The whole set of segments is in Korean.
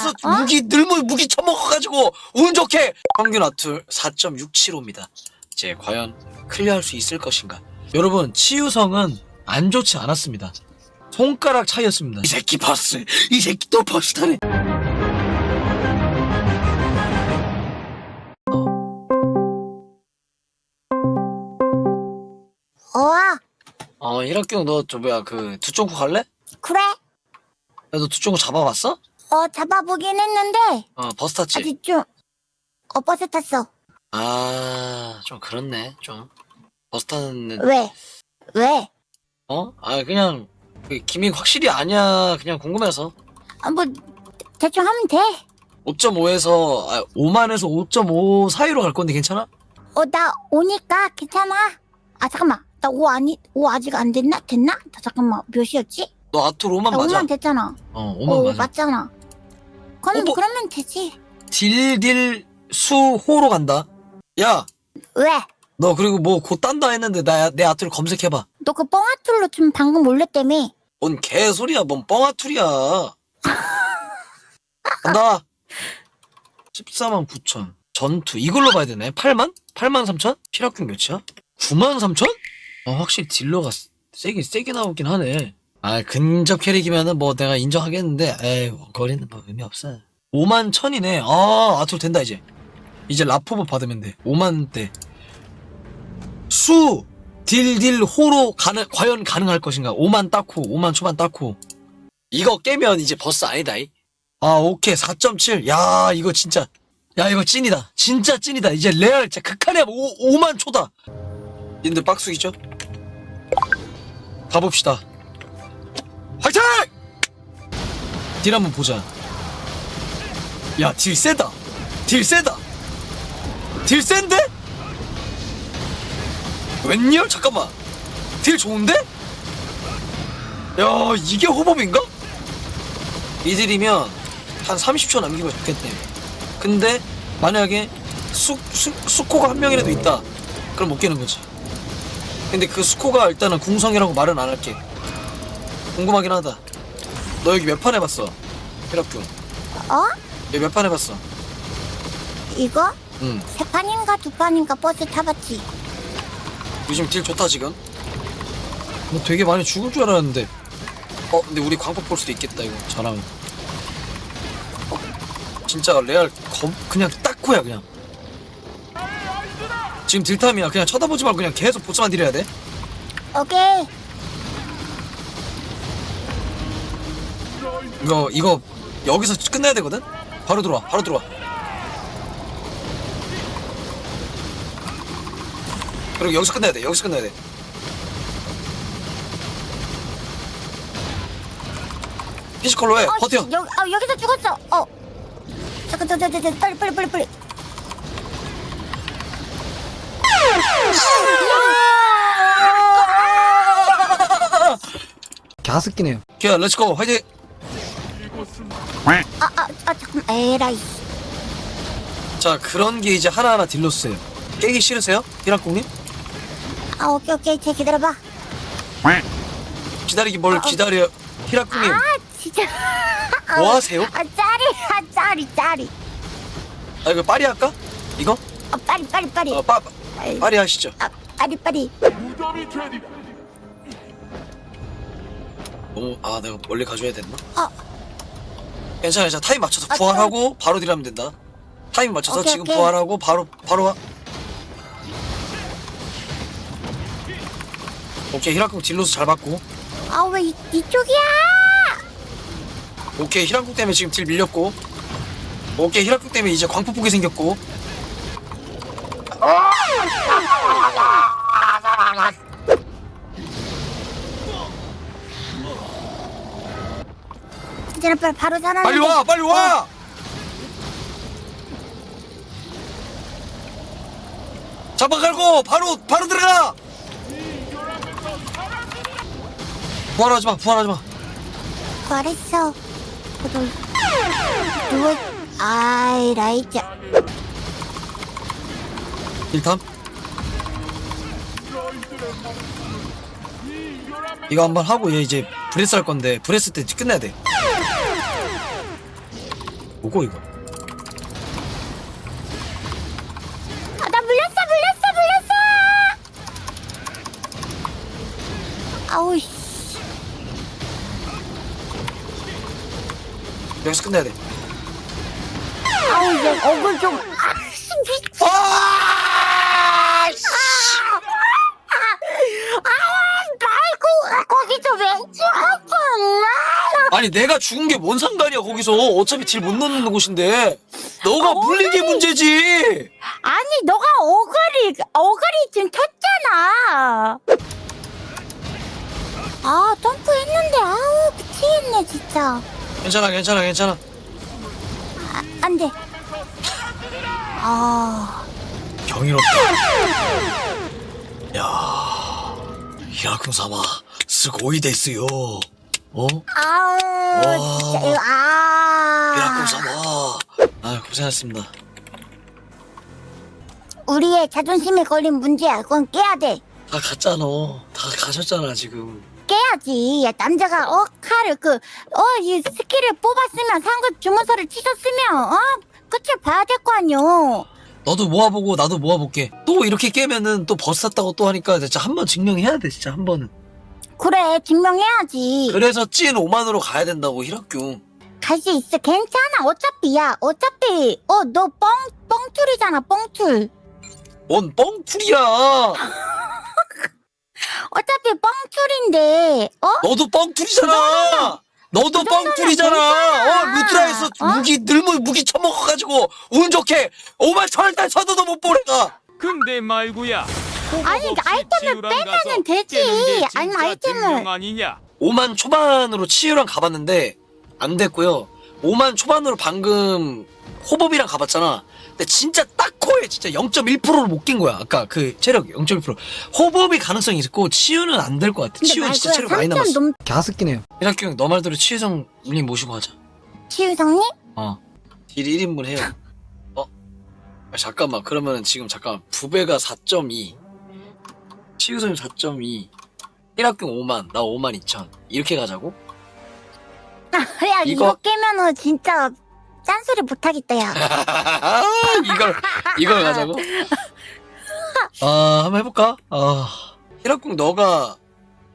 그래서 어? 무기 늘무 무기 처먹어가지고 운 좋게 평균 아툴 4.675입니다. 이제 과연 클리어할 수 있을 것인가? 여러분 치유성은 안 좋지 않았습니다. 손가락 차이였습니다. 이 새끼 버스, 이 새끼 또 버스 타네. 어, 어 이학경 너저 뭐야 그 두쫑구 갈래? 그래. 야 너 두쫑구 잡아봤어? 어, 잡아보긴 했는데, 어 버스 탔지? 아직 좀, 어, 버스 탔어. 아, 좀 그렇네, 좀. 버스 애- 왜? 왜? 어? 아, 그냥, 그 기믹 확실히 아냐, 그냥 궁금해서. 아, 뭐, 대충 하면 돼. 5.5에서, 아, 5만에서 5.5 사이로 갈 건데 괜찮아? 어, 나 오니까 괜찮아. 아, 잠깐만. 나오 아니, 오 아직 안 됐나? 됐나? 나 잠깐만. 몇이었지? 너 아툴 5만 나 맞아. 5만 됐잖아. 어, 5만 오, 맞아. 맞잖아. 그럼, 어, 뭐- 그러면 되지. 딜딜 수호로 간다. 야, 왜? 너 그리고 뭐 곧 딴다 했는데 나, 내 아툴 검색해봐. 너 그 뻥아툴로 좀 방금 올렸다며. 뭔 개소리야, 뭔 뻥아툴이야. 간다. 14만 9천. 전투. 이걸로 봐야 되네. 8만? 8만 3천? 피락균 몇이야? 9만 3천? 어, 확실히 딜러가 세긴, 세게 나오긴 하네. 아, 근접 캐릭이면은 뭐 내가 인정하겠는데, 에이, 거리는 뭐 의미 없어. 5만 천이네. 아, 아툴 된다, 이제. 이제 라포브 받으면 돼. 5만 대. 수! 딜딜 호로 가능, 과연 가능할 것인가? 5만 따고, 5만 초반 따고. 이거 깨면 이제 버스 아니다, 이. 아, 오케이. 4.7. 야, 이거 진짜. 야, 이거 찐이다. 진짜 찐이다. 이제 레알, 진짜 극한의 5, 5만 초다. 님들 빡수이죠? 가봅시다. 화이팅! 딜 한번 보자. 야, 딜 세다. 딜 세다. 딜 센데? 웬열? 잠깐만. 딜 좋은데? 야, 이게 호법인가? 이들이면 한 30초 남기면 좋겠네. 근데 만약에 수, 수, 수코가 한 명이라도 있다. 그럼 못 깨는 거지. 근데 그 수코가 일단은 궁성이라고 말은 안 할게. 궁금하긴 하다. 너 여기 몇 판 해봤어? 혈압균. 어? 여기 몇 판 해봤어? 이거? 응. 세 판인가 두 판인가 버스 타봤지. 요즘 딜 좋다 지금. 뭐 되게 많이 죽을 줄 알았는데. 어, 근데 우리 광폭 볼 수도 있겠다 이거 잘하면. 어, 진짜 레알 검 그냥 딱코야 그냥. 지금 딜타임이야. 그냥 쳐다보지 말고 그냥 계속 보스만 딜해야 돼. 오케이. 이거 이거 여기서 끝내야 되거든. 바로 들어와. 바로 들어와. 그리고 여기서 끝내야 돼. 여기서 끝내야 돼. 피지컬로 해. 어, 버텨. 씨, 여기, 어, 여기서 죽었어. 어. 잠깐, 저, 저, 저, 저, 빨리, 빨리, 빨리, 빨리. 갸스끼네요. 야, 렛츠고. 화이팅. 아, 아, 아, 잠깐, 에라이. 자, 그런 게 이제 하나하나 딜로스예요. 깨기 싫으세요? 히랑콩님? 아, 오케이, 오케이. 제 기다려봐. 기다리기 뭘 어. 기다려. 히랑콩님, 아, 진짜. 뭐 하세요? 아, 짜리, 아, 짜리, 짜리. 아, 이거 파리 할까? 이거? 어, 빨리, 빨리, 빨리. 어, 빠, 파리 하시죠. 아, 빨리, 빨리. 너무, 아, 내가 멀리 가줘야 됐나? 어, 괜찮아, 괜찮아. 타임 맞춰서 아, 부활하고 바로 딜하면 된다. 타임 맞춰서 오케이, 지금 오케이. 부활하고 바로, 바로 와. 오케이, 히랑콩 딜로스 잘 받고. 아, 왜 이, 이쪽이야? 오케이, 히랑콩 때문에 지금 딜 밀렸고. 오케이, 히랑콩 때문에 이제 광폭폭이 생겼고. 이제는 빨리 바로 살아나. 빨리 와, 빨리 와! 잡아갈고 바로 바로 들어가. 부활하지 마, 부활하지 마. 잘했어. 그래도 누워. 아이 라이자. 일탐. 이거 한번 하고 얘 이제 브레스 할 건데 브레스 때 끝내야 돼. 뭐고 이거? 아, 나 물렸어, 물렸어, 물렸어! 아우, 씨. 여기서 끝내야 돼. 아우, 얘 얼굴 좀. 아, 씨, 미쳐. 아! 말고, 거기서 왜 죽었어? 아니 내가 죽은 게 뭔 상관이야 거기서? 어차피 딜못 넣는 곳인데. 너가 물린 게 문제지. 아니, 너가 어글이, 어글이 지금 켰잖아. 아, 점프했는데, 아우, 미치겠네, 진짜. 괜찮아 괜찮아 괜찮아. 아, 안 돼. 아, 경이롭다. 야 히라쿠 사마 스고이 데스요 어? 아우, 와. 진짜, 이거, 아. 히라쿠 사마 아 고생하셨습니다 우리의 자존심에 걸린 문제야. 그건 깨야 돼. 다 갔잖아 다 가셨잖아 지금 깨야지. 야, 남자가, 어, 칼을, 그, 어, 이 스킬을 뽑았으면, 상급 주문서를 치셨으면, 어? 끝을 봐야 될 거 아니오. 너도 모아보고 나도 모아볼게 또 이렇게 깨면은 또 버스 탔다고 또 하니까 진짜 한 번 증명해야 돼 진짜 한 번은 그래, 증명해야지. 그래서 찐 5만으로 가야 된다고 히라큐 갈수 있어. 괜찮아. 어차피, 야, 어차피, 어, 너 뻥, 뻥툴이잖아, 뻥툴. 뭔 뻥풀이야 어차피 뻥툴인데, 어? 너도 뻥툴이잖아. 너도 그 정도면 뻥툴이잖아. 괜찮아. 어, 루트라에서 어? 무기 늘무 무기 처먹어가지고 운 좋게 5만 천원짜리 서도도 못 보내가. 근데 말구야. 아니, 그 아이템을 빼면은 되지. 아니, 아이템을. 아니냐? 5만 초반으로 치유랑 가봤는데 안 됐고요. 5만 초반으로 방금 호법이랑 가봤잖아. 근데 진짜 딱 코에 진짜 0.1%를 못 낀 거야. 아까 그 체력 0.1%. 호법이 가능성이 있고 치유는 안 될 것 같아. 근데 치유는 진짜 말고야, 체력 많이 3점 남았어. 넘, 갸스끼네요. 이학규 형, 너 말대로 치유성 우리 모시고 하자. 치유성님? 어. 딜 1인분 해요. 어? 아, 잠깐만. 그러면은 지금 잠깐 부배가 4.2. 치유성이 4.2. 1학경 5만. 나 5만 2천. 이렇게 가자고? 야, 이거, 이거- 깨면은 진짜 짠소리 못하겠다, 야. 이걸 이걸 가자고? 아, 한번 해 볼까? 아. 1학경 너가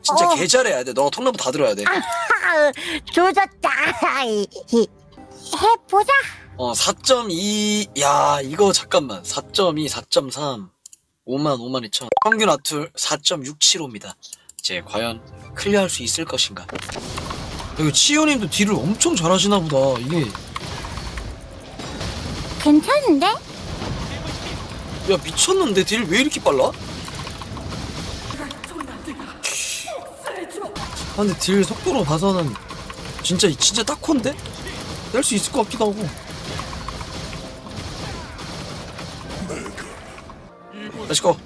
진짜 어. 개 잘해야 돼. 너가 통나무 다 들어야 돼. 아, 조졌다. 해보자. 어, 4.2. 야, 이거 잠깐만. 4.2, 4.3. 5만, 5만 2천. 평균 아툴 4.675입니다. 이제 과연 클리어할 수 있을 것인가? 여기 치효님도 딜을 엄청 잘하시나 보다. 이게 괜찮은데? 야 미쳤는데 딜 왜 이렇게 빨라? 아 근데 딜 속도로 봐서는 진짜 진짜 딱 콘데? 낼 수 있을 것 같기도 하고. Let's go.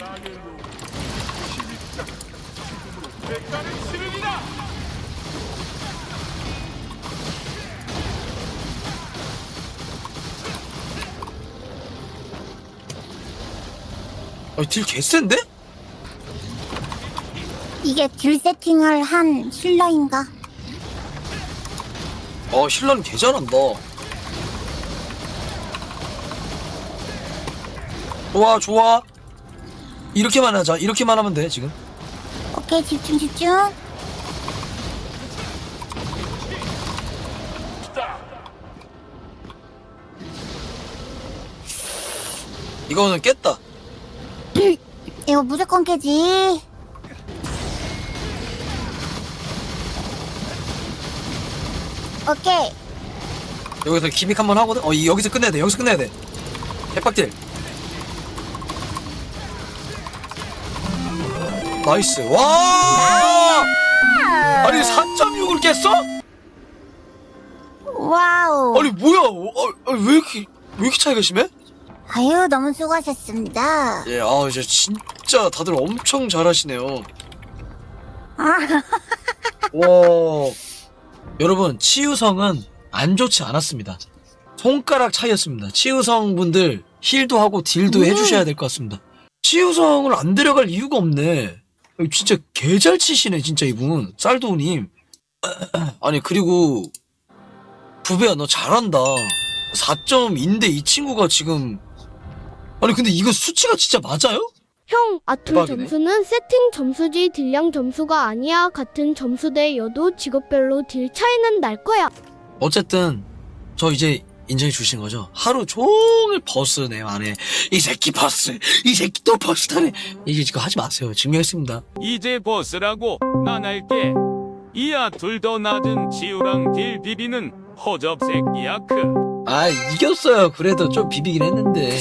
아니 딜 개센데? 이게 딜 세팅을 한 힐러인가? 어 힐러는 개 잘한다. 좋아 좋아. 이렇게만 하자. 이렇게만 하면 돼 지금. 오케이, 집중, 집중. 이거는 깼다. 이거 무조건 깨지. 오케이. 여기서 기믹 한번 하거든. 어 이- 여기서 끝내야 돼. 여기서 끝내야 돼. 개빡딜. 나이스. 와. 아니 4.6을 깼어? 와우. 아니 뭐야? 어, 어, 왜 이렇게 왜 이렇게 차이가 심해? 아유, 너무 수고하셨습니다. 예, 아 이제 진짜 다들 엄청 잘하시네요. 아, 와. 여러분, 치유성은 안 좋지 않았습니다. 손가락 차이였습니다. 치유성 분들 힐도 하고 딜도 음. 해주셔야 될 것 같습니다. 치유성을 안 데려갈 이유가 없네. 진짜 개 잘 치시네, 진짜 이분. 쌀도우님. 아니, 그리고, 부배야, 너 잘한다. 4.2인데 이 친구가 지금 아니 근데 이거 수치가 진짜 맞아요? 형, 아톰 대박이네. 점수는 세팅 점수지 딜량 점수가 아니야. 같은 점수대여도 직업별로 딜 차이는 날 거야. 어쨌든 저 이제 인정해 주신 거죠? 하루 종일 버스네 안에 이 새끼 버스 이 새끼 또 버스 타네 이게 지금 하지 마세요 증명했습니다 이제 버스라고 난 할게. 이야 둘 더 낮은 지우랑 딜 비비는 허접 새끼야 크. 아 이겼어요 그래도 좀 비비긴 했는데